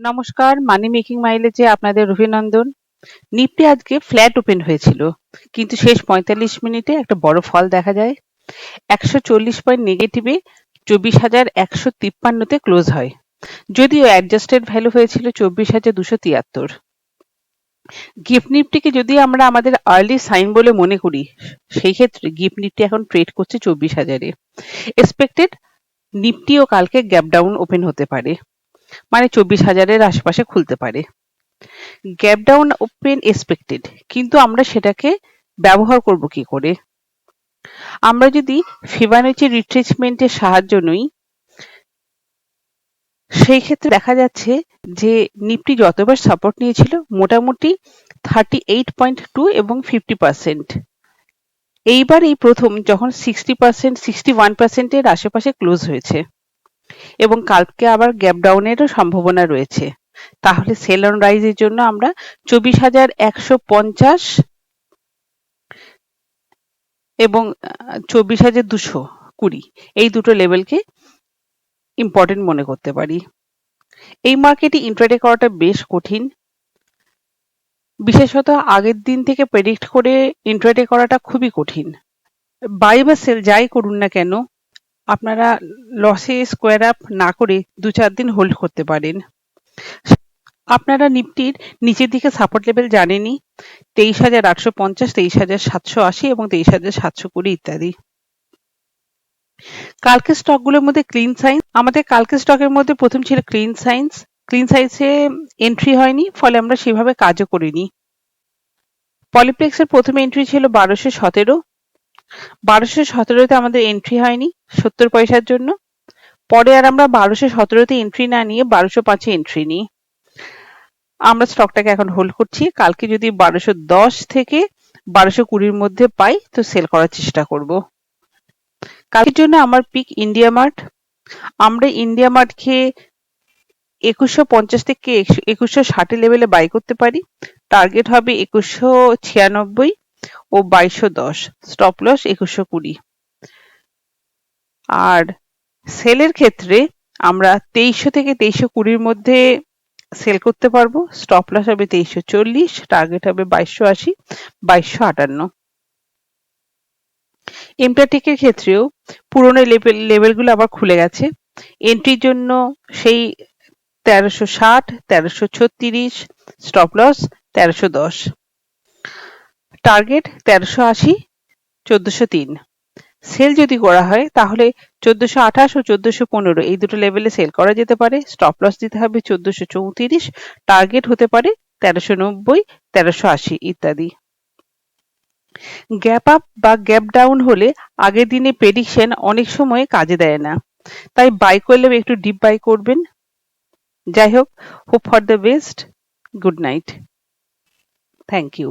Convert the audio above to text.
নমস্কার, মানি মেকিং মাইলেজে আপনাদের অভিনন্দন। নিফটি আজকে ফ্ল্যাট ওপেন হয়েছিল, কিন্তু শেষ পঁয়তাল্লিশ মিনিটে একটা বড় ফল দেখা যায়। একশো চল্লিশ পয়েন্ট নেগেটিভে চব্বিশ হাজার একশো তিপ্পান্নতে ক্লোজ হয়, যদিও অ্যাডজাস্টেড ভ্যালু হয়েছিল চব্বিশ হাজার দুশো তিয়াত্তর। গিফট নিফটিকে যদি আমরা আমাদের আর্লি সাইন বলে মনে করি, সেই ক্ষেত্রে গিফট নিফটি এখন ট্রেড করছে চব্বিশ হাজারে। এক্সপেক্টেড নিফটিও কালকে গ্যাপ ডাউন ওপেন হতে পারে। মানে চব্বিশ হাজারের আশেপাশে খুলতে পারে। গ্যাপ ডাউন ওপেন এক্সপেক্টেড কিন্তু আমরা সেটাকে ব্যবহার করব কি করে? আমরা যদি ফিবানাচি রিট্রেসমেন্টের সাহায্য নই, সেই ক্ষেত্রে দেখা যাচ্ছে যে নিফটি যতবার সাপোর্ট নিয়েছিল, মোটামুটি থার্টি এইট পয়েন্ট টু এবং ফিফটি পার্সেন্ট এইবার এই প্রথম যখন সিক্সটি পার্সেন্ট সিক্সটি ওয়ান পার্সেন্টের আশেপাশে ক্লোজ হয়েছে। এবং কালকে আবার গ্যাপ ডাউনেরও সম্ভাবনা রয়েছে। তাহলে সেল অন রাইজের জন্য আমরা চব্বিশ হাজার একশো পঞ্চাশ এবং চব্বিশ হাজার দুশো কুড়ি এই দুটো লেভেলকে ইম্পর্টেন্ট মনে করতে পারি। এই মার্কেটে ইন্ট্রাডে করাটা বেশ কঠিন। বিশেষত আগের দিন থেকে প্রেডিক্ট করে ইন্ট্রাডে করাটা খুবই কঠিন। বাই বা সেল যাই করুন না কেন আপনারা লসে স্কোয়ার আপ না করে দু চার দিন হোল্ড করতে পারেন। আপনারা নিফটির নিচের দিকে সাপোর্ট লেভেল জানেনই, তেইশ হাজার আটশো পঞ্চাশ, তেইশ হাজার সাতশো আশি এবং তেইশ হাজার সাতশো কুড়ি ইত্যাদি। কালকে স্টকগুলোর মধ্যে ক্লিন সাইন্স আমাদের কালকে স্টকের মধ্যে প্রথম ছিল ক্লিন সাইন্স ক্লিন সাইন্সে এন্ট্রি হয়নি, ফলে আমরা সেভাবে কাজও করিনি। পলিপ্লেক্সের প্রথম এন্ট্রি ছিল বারোশো সতেরো। বারোশো সতেরোতে আমাদের এন্ট্রি হয়নি সত্তর পয়সার জন্য। পরে আর আমরা বারোশো সতেরোতে এন্ট্রি না নিয়ে বারোশো পাঁচে এন্ট্রি নিই। আমরা স্টকটাকে এখন হোল্ড করছি। কালকে যদি বারোশো দশ থেকে বারোশো কুড়ির মধ্যে পাই, তো সেল করার চেষ্টা করব। কালকের জন্য আমার পিক ইন্ডিয়া মার্ট আমরা ইন্ডিয়া মার্ট খেয়ে একুশশো পঞ্চাশ থেকে একুশশো ষাটে লেভেলে বাই করতে পারি। টার্গেট হবে একুশশো ছিয়ানব্বই। ও বাইশশো দশ স্টপ লস একুশশো কুড়ি। আর সেলের ক্ষেত্রে আমরা তেইশশো থেকে তেইশশো কুড়ির মধ্যে সেল করতে পারব। স্টপ লস হবে তেইশশো চল্লিশ টার্গেট হবে বাইশশো আশি, বাইশশো আটান্ন। এমপ্লাটিকের ক্ষেত্রেও পুরনো লেভেল লেভেলগুলো আবার খুলে গেছে। এন্ট্রির জন্য সেই তেরোশো ষাট, তেরোশো ছত্রিশ স্টপ লস তেরোশো দশ। টার্গেট তেরোশো আশি, চোদ্দশো তিন। সেল যদি করা হয়, তাহলে চোদ্দশো আঠাশ ও চোদ্দশো পনেরো এই দুটো লেভেলে সেল করা যেতে পারে। স্টপ লস দিতে হবে চোদ্দশো চৌত্রিশ টার্গেট হতে পারে তেরোশো নব্বই, তেরোশো আশি ইত্যাদি। গ্যাপ আপ বা গ্যাপ ডাউন হলে আগের দিনে প্রেডিকশন অনেক সময় কাজে দেয় না। তাই বাই করলেও একটু ডিপ বাই করবেন। যাই হোক hope for the best good night thank you